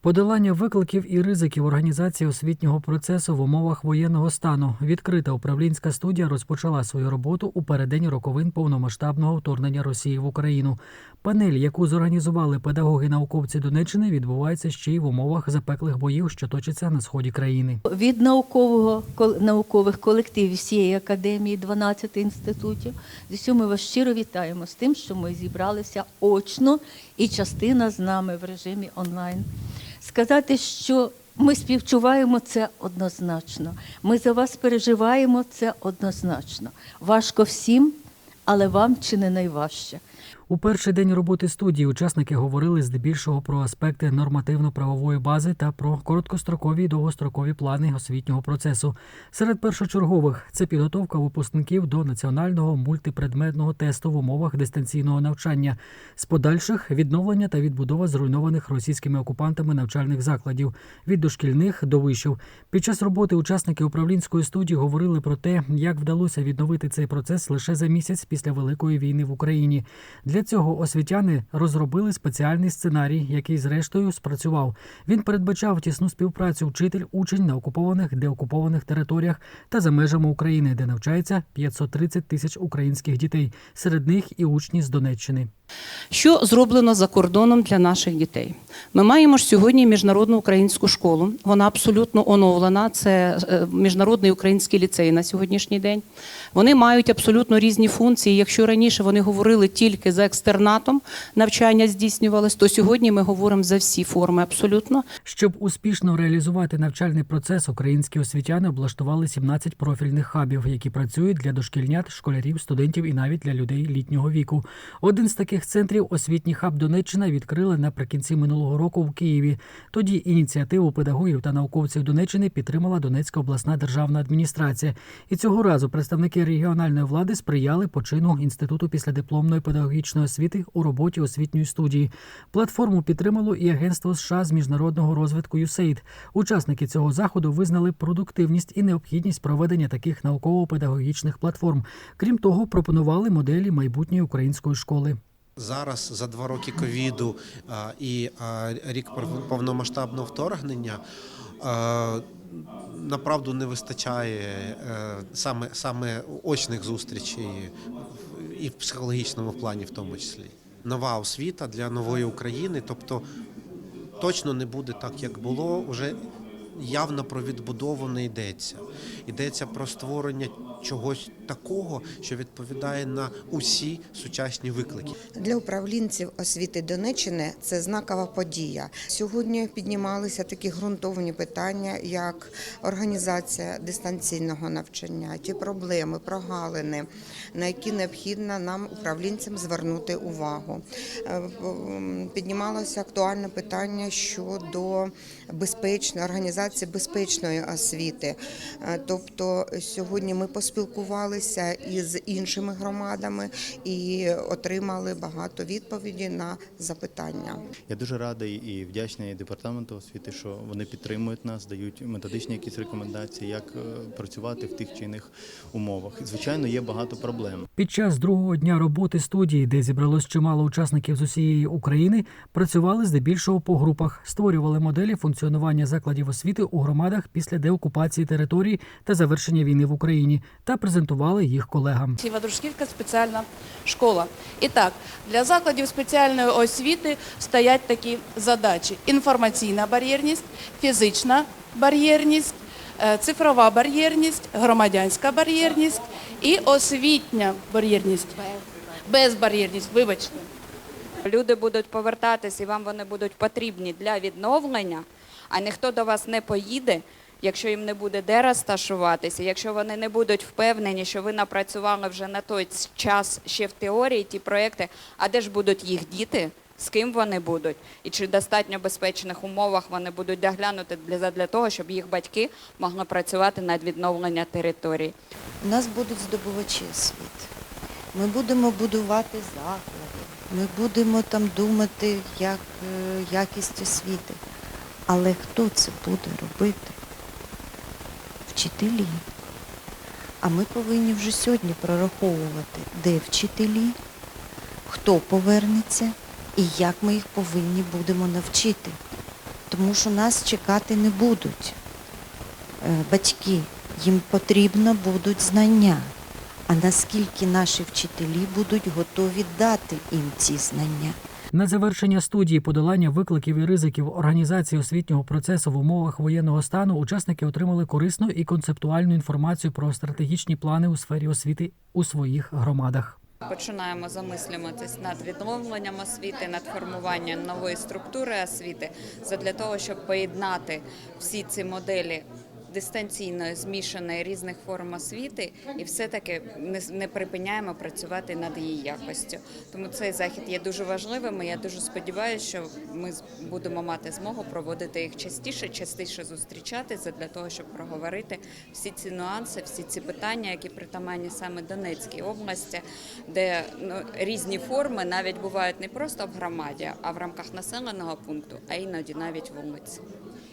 Подолання викликів і ризиків організації освітнього процесу в умовах воєнного стану. Відкрита управлінська студія розпочала свою роботу у переддень роковин повномасштабного вторгнення Росії в Україну. Панель, яку зорганізували педагоги-науковці Донеччини, відбувається ще й в умовах запеклих боїв, що точаться на сході країни. від наукового наукових колективів всієї академії, 12 інститутів. З ми вас щиро вітаємо з тим, що ми зібралися очно і частина з нами в режимі онлайн. Сказати, що ми співчуваємо це однозначно. Ми за вас переживаємо це однозначно. Важко всім, але вам чи не найважче. У перший день роботи студії учасники говорили здебільшого про аспекти нормативно-правової бази та про короткострокові і довгострокові плани освітнього процесу. Серед першочергових це підготовка випускників до національного мультипредметного тесту в умовах дистанційного навчання, з подальших відновлення та відбудова зруйнованих російськими окупантами навчальних закладів від дошкільних до вишів. Під час роботи учасники управлінської студії говорили про те, як вдалося відновити цей процес лише за місяць після великої війни в Україні. Для цього освітяни розробили спеціальний сценарій, який зрештою спрацював. Він передбачав тісну співпрацю вчитель-учень на окупованих деокупованих територіях та за межами України, де навчається 530 тисяч українських дітей. Серед них і учні з Донеччини. Що зроблено за кордоном для наших дітей? Ми маємо ж сьогодні міжнародну українську школу. Вона абсолютно оновлена. Це е, міжнародний український ліцей на сьогоднішній день. Вони мають абсолютно різні функції. Якщо раніше вони говорили тільки за екстернатом, навчання здійснювалось, то сьогодні ми говоримо за всі форми абсолютно. Щоб успішно реалізувати навчальний процес, українські освітяни облаштували 17 профільних хабів, які працюють для дошкільнят, школярів, студентів і навіть для людей літнього віку. Один з таких центрів освітній хаб Донеччина відкрили наприкінці минулого року в Києві. Тоді ініціативу педагогів та науковців Донеччини підтримала Донецька обласна державна адміністрація. І цього разу представники регіональної влади сприяли почину інституту післядипломної педагогічної освіти у роботі освітньої студії. Платформу підтримало і агентство США з міжнародного розвитку USAID. Учасники цього заходу визнали продуктивність і необхідність проведення таких науково-педагогічних платформ. Крім того, пропонували моделі майбутньої української школи. Зараз за два роки ковіду і рік пов- повномасштабного вторгнення. Направду не вистачає е, саме, саме очних зустрічей і в психологічному плані, в тому числі. Нова освіта для нової України, тобто точно не буде так, як було. Уже явно про відбудову не йдеться. Йдеться про створення чогось такого, що відповідає на усі сучасні виклики. Для управлінців освіти Донеччини це знакова подія. Сьогодні піднімалися такі ґрунтовні питання, як організація дистанційного навчання, ті проблеми, прогалини, на які необхідно нам, управлінцям, звернути увагу. Е, Піднімалося актуальне питання щодо безпечної організації безпечної освіти. Е, Тобто сьогодні ми поспілкувалися із іншими громадами і отримали багато відповідей на запитання. Я дуже радий і вдячний департаменту освіти, що вони підтримують нас, дають методичні якісь рекомендації, як е, працювати в тих чи інших умовах. Звичайно, є багато проблем. Під час другого дня роботи студії, де зібралось чимало учасників з усієї України, працювали здебільшого по групах, створювали моделі функціонування закладів освіти у громадах після деокупації територій та завершення війни в Україні та презентували їх колегам. Івадрушківська спеціальна школа. І так, для закладів спеціальної освіти стоять такі задачі: інформаційна бар'єрність, фізична бар'єрність, е, цифрова бар'єрність, громадянська бар'єрність і освітня бар'єрність. Безбар'єрність, вибачте. Люди будуть повертатись і вам вони будуть потрібні для відновлення, а ніхто до вас не поїде, якщо їм не буде де розташуватися, якщо вони не будуть впевнені, що ви напрацювали вже на той час ще в теорії ті проекти, а де ж будуть їх діти, з ким вони будуть, і чи в достатньо безпечних умовах вони будуть доглянути для, для того, щоб їх батьки могли працювати над відновленням території. У нас будуть здобувачі освіти. Ми будемо будувати заклади, ми будемо там думати, як е, якість освіти. Але хто це буде робити? Вчителі. А ми повинні вже сьогодні прораховувати, де вчителі, хто повернеться і як ми їх повинні будемо навчити. тому що нас чекати не будуть. Е, Батьки, їм потрібно будуть знання. А наскільки наші вчителі будуть готові дати їм ці знання? На завершення студії подолання викликів і ризиків організації освітнього процесу в умовах воєнного стану учасники отримали корисну і концептуальну інформацію про стратегічні плани у сфері освіти у своїх громадах. Починаємо замислюватись над відновленням освіти, над формуванням нової структури освіти, задля того, щоб поєднати всі ці моделі дистанційної, змішаної різних форм освіти, і все-таки не, не припиняємо працювати над її якостю. Тому цей захід є дуже важливим. і Я дуже сподіваюся, що ми будемо мати змогу проводити їх частіше, частіше зустрічатися для того, щоб проговорити всі ці нюанси, всі ці питання, які притаманні саме Донецькій області, де ну, різні форми навіть бувають не просто в громаді, а в рамках населеного пункту, а іноді навіть вулиці.